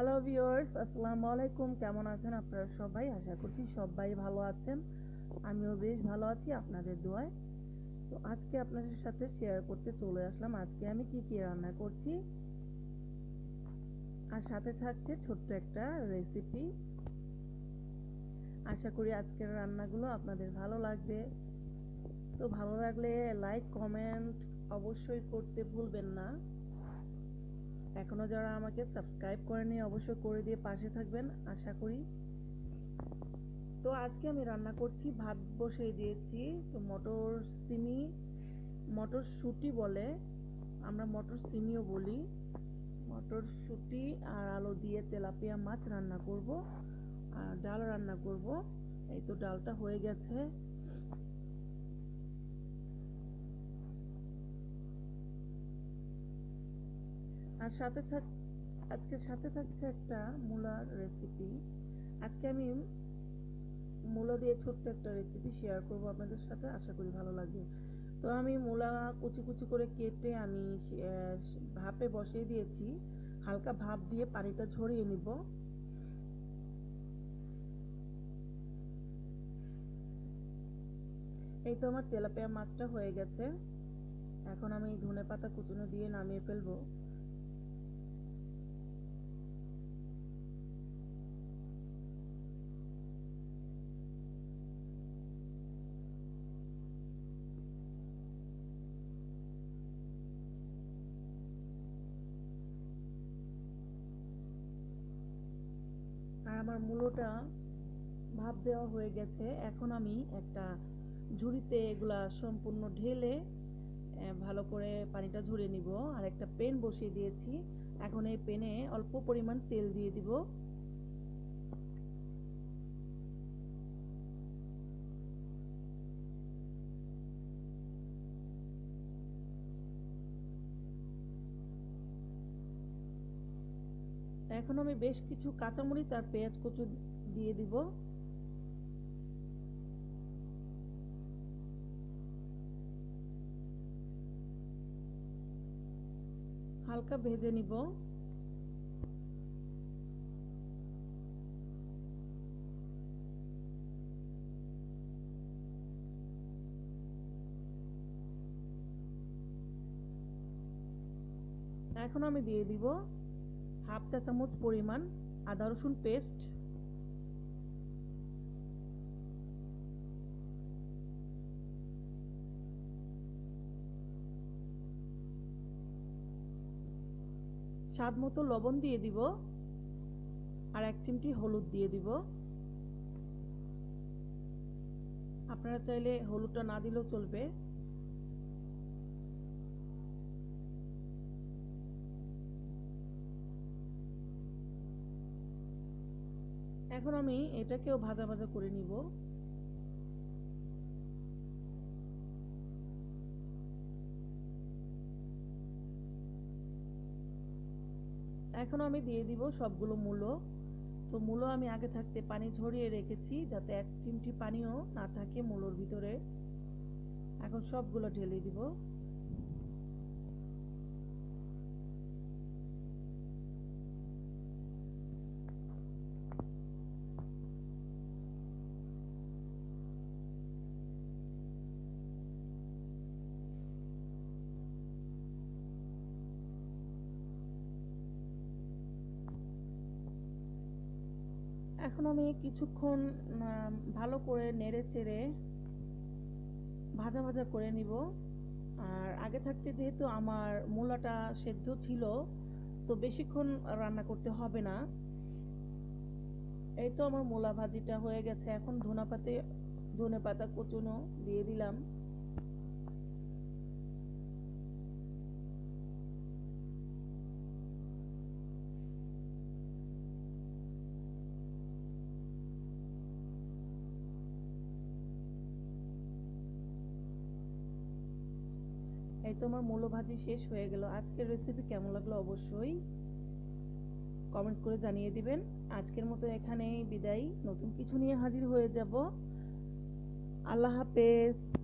Hello viewers আসসালামু আলাইকুম। কেমন আছেন আপনারা সবাই? আশা করছি সবাই ভালো আছেন। আমিও বেশ ভালো আছি আপনাদের দোয়ায়। তো আজকে আপনাদের সাথে শেয়ার করতে চলে আসলাম। আজকে আমি কি কি রান্না করছি? আর সাথে থাকছে ছোট্ট একটা রেসিপি আশা করি আজকের রান্নাগুলো আপনাদের ভালো লাগবে। তো ভালো লাগলে লাইক কমেন্ট অবশ্যই করতে ভুলবেন না। এখনও যারা আমাকে সাবস্ক্রাইব করেনি, অবশ্যই করে দিয়ে পাশে থাকবেন। আশা করি। তো আজকে আমি রান্না করছি, ভাত বসিয়ে দিয়েছি। তো মটর সিমি মটর শুটি বলে, আমরা মটর সিমিও বলি। মটর শুটি আর আলু দিয়ে তেলাপিয়া মাছ রান্না করব, আর ডাল রান্না করব। এই তো ডালটা হয়ে গেছে। আর সাথে থাক, আজকে সাথে থাকছে একটা মূলার রেসিপি আজকে আমি মূলা দিয়ে ছোট্ট একটা রেসিপি শেয়ার করব আপনাদের সাথে, আশা করি ভালো লাগবে। তো আমি মূলা কুচি কুচি করে কেটে আমি ভাপে বসিয়ে দিয়েছি। হালকা ভাপ দিয়ে পানিটা ঝরিয়ে নিব। এই তো আমার তেলাপিয়া মাছটা হয়ে গেছে। এখন আমি ধনে পাতা কুচুনো দিয়ে নামিয়ে ফেলব। আমার মূলটা ভাব দেওয়া হয়ে গেছে। এখন আমি একটা ঝুড়িতে এগুলা সম্পূর্ণ ঢেলে ভালো করে পানিটা ঝরিয়ে নিব। আর একটা পেন বসিয়ে দিয়েছি। এখন এই পেনে অল্প পরিমাণ তেল দিয়ে দিব। এখন আমি বেশ কিছু কাঁচামরিচ আর পেঁয়াজ কুচু দিয়ে দিব। হালকা ভেজে নিব। এখন আমি দিয়ে দিব। হাফ চা চামচ পরিমাণ আদা রসুন পেস্ট, স্বাদ মতো লবণ দিয়ে দিব আর এক চিমটি হলুদ দিয়ে দিব। আপনারা চাইলে হলুদটা না দিলেও চলবে। এখন আমি এটাকেও ভাজা ভাজা করে নিব। এখন আমি দিয়ে দিব সবগুলো মূলো। তো মূলো আমি আগে থাকতে পানি ঝরিয়ে রেখেছি যাতে এক চিমটি পানিও না থাকে মূলোর ভিতরে। এখন সবগুলো ঢেলে দিব। এখন আমি কিছুক্ষণ ভালো করে নেড়ে চেড়ে ভাজা ভাজা করে নিব। আর আগে থাকতে যেহেতু আমার মূলাটা সেদ্ধ ছিল, তো বেশিক্ষণ রান্না করতে হবে না। এই তো আমার মূলা ভাজিটা হয়ে গেছে। এখন ধনা পাতে কচুনো দিয়ে দিলাম। এই তো আমার মূলো ভাজি শেষ হয়ে গেল। আজকের রেসিপি কেমন লাগল অবশ্যই কমেন্টস করে জানিয়ে দিবেন। আজকের মতো এখানেই বিদায়। নতুন কিছু নিয়ে হাজির হয়ে যাব। আল্লাহ হাফেজ।